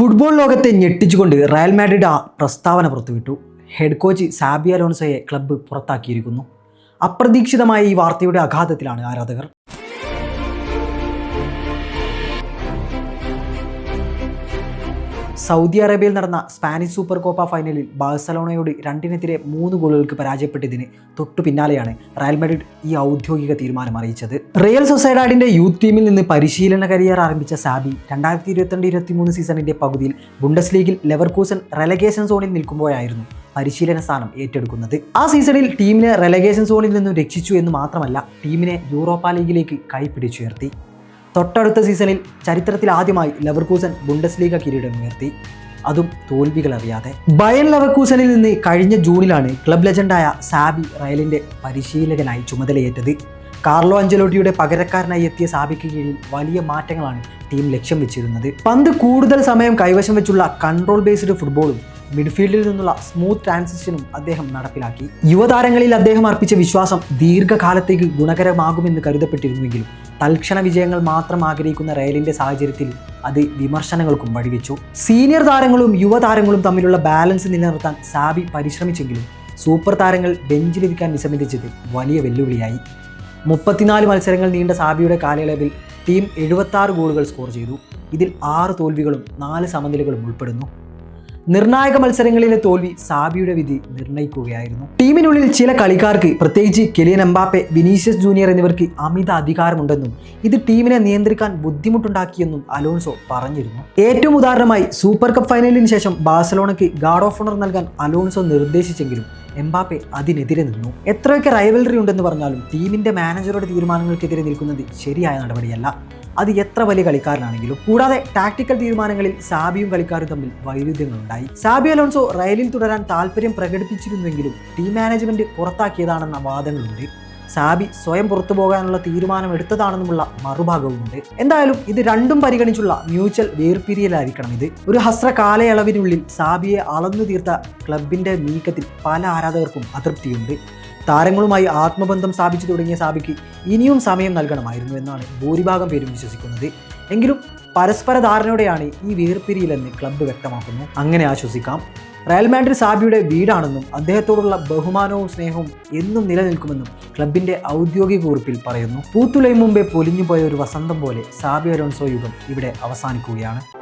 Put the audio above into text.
Football ലോകത്തെ ഞെട്ടിച്ചുകൊണ്ട് Real Madrid ആ പ്രസ്താവന പുറത്തുവിട്ടു. ഹെഡ് കോച്ച് സാബിയ അലോൺസോയെ ക്ലബ്ബ് പുറത്താക്കിയിരിക്കുന്നു. അപ്രതീക്ഷിതമായ ഈ വാർത്തയുടെ ആഘാതത്തിലാണ് ആരാധകർ. സൗദി അറേബ്യയിൽ നടന്ന സ്പാനിഷ് സൂപ്പർ കോപ്പ ഫൈനലിൽ ബാഴ്സലോണയോട് രണ്ടിനെതിരെ മൂന്ന് ഗോളുകൾക്ക് പരാജയപ്പെട്ടതിന് തൊട്ടു പിന്നാലെയാണ് റയൽ മാഡ്രിഡ് ഈ ഔദ്യോഗിക തീരുമാനം അറിയിച്ചത്. റയൽ സൊസൈഡാഡിന്റെ യൂത്ത് ടീമിൽ നിന്ന് പരിശീലന കരിയർ ആരംഭിച്ച സാബി രണ്ടായിരത്തി ഇരുപത്തിരണ്ട് ഇരുപത്തിമൂന്ന് സീസണിന്റെ പകുതിയിൽ ബുണ്ടസ് ലീഗിൽ ലെവർകൂസൻ റെലഗേഷൻ സോണിൽ നിൽക്കുമ്പോഴായിരുന്നു പരിശീലന സ്ഥാനം ഏറ്റെടുക്കുന്നത്. ആ സീസണിൽ ടീമിനെ റെലഗേഷൻ സോണിൽ നിന്നും രക്ഷിച്ചു എന്ന് മാത്രമല്ല ടീമിനെ യൂറോപ്പ ലീഗിലേക്ക് കൈപ്പിടിച്ചുയർത്തി തൊട്ടടുത്ത സീസണിൽ ചരിത്രത്തിൽ ആദ്യമായി ലവർകൂസൻ ബുണ്ടസ് ലീഗ കിരീടം ഉയർത്തി. അതും തോൽവികൾ അറിയാതെ. ബയൻ ലവർകൂസനിൽ നിന്ന് കഴിഞ്ഞ ജൂണിലാണ് ക്ലബ് ലെജൻഡായ സാബി റയലിന്റെ പരിശീലകനായി ചുമതലയേറ്റത്. കാർലോ അഞ്ചലോട്ടിയുടെ പകരക്കാരനായി എത്തിയ സാബിക്ക് കീഴിൽ വലിയ മാറ്റങ്ങളാണ് ടീം ലക്ഷ്യം വെച്ചിരുന്നത്. പന്ത് കൂടുതൽ സമയം കൈവശം വെച്ചുള്ള കൺട്രോൾ ബേസ്ഡ് ഫുട്ബോളും മിഡ്ഫീൽഡിൽ നിന്നുള്ള സ്മൂത്ത് ട്രാൻസിഷനും അദ്ദേഹം നടപ്പിലാക്കി. യുവതാരങ്ങളിൽ അദ്ദേഹം അർപ്പിച്ച വിശ്വാസം ദീർഘകാലത്തേക്ക് ഗുണകരമാകുമെന്ന് കരുതപ്പെട്ടിരുന്നുവെങ്കിലും തൽക്ഷണ വിജയങ്ങൾ മാത്രം ആഗ്രഹിക്കുന്ന റയലിന്റെ സാഹചര്യത്തിൽ അത് വിമർശനങ്ങൾക്കും വഴിവെച്ചു. സീനിയർ താരങ്ങളും യുവതാരങ്ങളും തമ്മിലുള്ള ബാലൻസ് നിലനിർത്താൻ സാബി പരിശ്രമിച്ചെങ്കിലും സൂപ്പർ താരങ്ങൾ ബെഞ്ചിലിരിക്കാൻ വിസമ്മതിച്ചത് വലിയ വെല്ലുവിളിയായി. മുപ്പത്തിനാല് മത്സരങ്ങൾ നീണ്ട സാബിയുടെ കാലയളവിൽ ടീം എഴുപത്താറ് ഗോളുകൾ സ്കോർ ചെയ്തു. ഇതിൽ ആറ് തോൽവികളും നാല് സമനിലകളും ഉൾപ്പെടുന്നു. നിർണായക മത്സരങ്ങളിലെ തോൽവി സാബിയുടെ വിധി നിർണയിക്കുകയായിരുന്നു ടീമിനുള്ളിൽ ചില കളിക്കാർക്ക് പ്രത്യേകിച്ച് കെലിയൻ എംബാപ്പെ വിനീഷ്യസ് ജൂനിയർ എന്നിവർക്ക് അമിത അധികാരമുണ്ടെന്നും ഇത് ടീമിനെ നിയന്ത്രിക്കാൻ ബുദ്ധിമുട്ടുണ്ടാക്കിയെന്നും അലോൺസോ പറഞ്ഞിരുന്നു. ഏറ്റവും ഉദാഹരണമായി സൂപ്പർ കപ്പ് ഫൈനലിന് ശേഷം ബാഴ്സലോണയ്ക്ക് ഗാർഡ് ഓഫ് ഓണർ നൽകാൻ അലോൺസോ നിർദ്ദേശിച്ചെങ്കിലും എംബാപ്പെ അതിനെതിരെ നിന്നു. എത്രയൊക്കെ റൈവലറി ഉണ്ടെന്ന് പറഞ്ഞാലും ടീമിന്റെ മാനേജറുടെ തീരുമാനങ്ങൾക്കെതിരെ നിൽക്കുന്നത് ശരിയായ നടപടിയല്ല. അത് എത്ര വലിയ കളിക്കാരനാണെങ്കിലും കൂടാതെ ടാക്ടിക്കൽ തീരുമാനങ്ങളിൽ സാബിയും കളിക്കാരും തമ്മിൽ വൈരുദ്ധ്യങ്ങളുണ്ടായി. സാബി അലോൺസോ റയലിൽ തുടരാൻ താല്പര്യം പ്രകടിപ്പിച്ചിരുന്നുവെങ്കിലും ടീം മാനേജ്മെന്റ് പുറത്താക്കിയതാണെന്ന വാദങ്ങളുണ്ട്. സാബി സ്വയം പുറത്തു പോകാനുള്ള തീരുമാനം എടുത്തതാണെന്നുമുള്ള മറുഭാഗവുമുണ്ട്. എന്തായാലും ഇത് രണ്ടും പരിഗണിച്ചുള്ള മ്യൂച്വൽ വേർപിരിയലായിരിക്കണം ഇത്. ഒരു ഹസ്ര കാലയളവിനുള്ളിൽ സാബിയെ അളന്നു തീർത്ത ക്ലബിന്റെ നീക്കത്തിൽ പല ആരാധകർക്കും അതൃപ്തിയുണ്ട്. താരങ്ങളുമായി ആത്മബന്ധം സ്ഥാപിച്ചു തുടങ്ങിയ സാബിക്ക് ഇനിയും സമയം നൽകണമായിരുന്നു എന്നാണ് ഭൂരിഭാഗം പേരും വിശ്വസിക്കുന്നത്. എങ്കിലും പരസ്പര ധാരണയോടെയാണ് ഈ വേർപിരിയിലെന്ന് ക്ലബ്ബ് വ്യക്തമാക്കുന്നു. അങ്ങനെ ആശ്വസിക്കാം. റയൽ മാഡ്രിഡ് സാബിയുടെ വീടാണെന്നും അദ്ദേഹത്തോടുള്ള ബഹുമാനവും സ്നേഹവും എന്നും നിലനിൽക്കുമെന്നും ക്ലബിന്റെ ഔദ്യോഗിക കുറിപ്പിൽ പറയുന്നു. പൂത്തുലയും മുമ്പേ പൊലിഞ്ഞുപോയ ഒരു വസന്തം പോലെ സാബി അലോൺസോ യുഗം ഇവിടെ അവസാനിക്കുകയാണ്.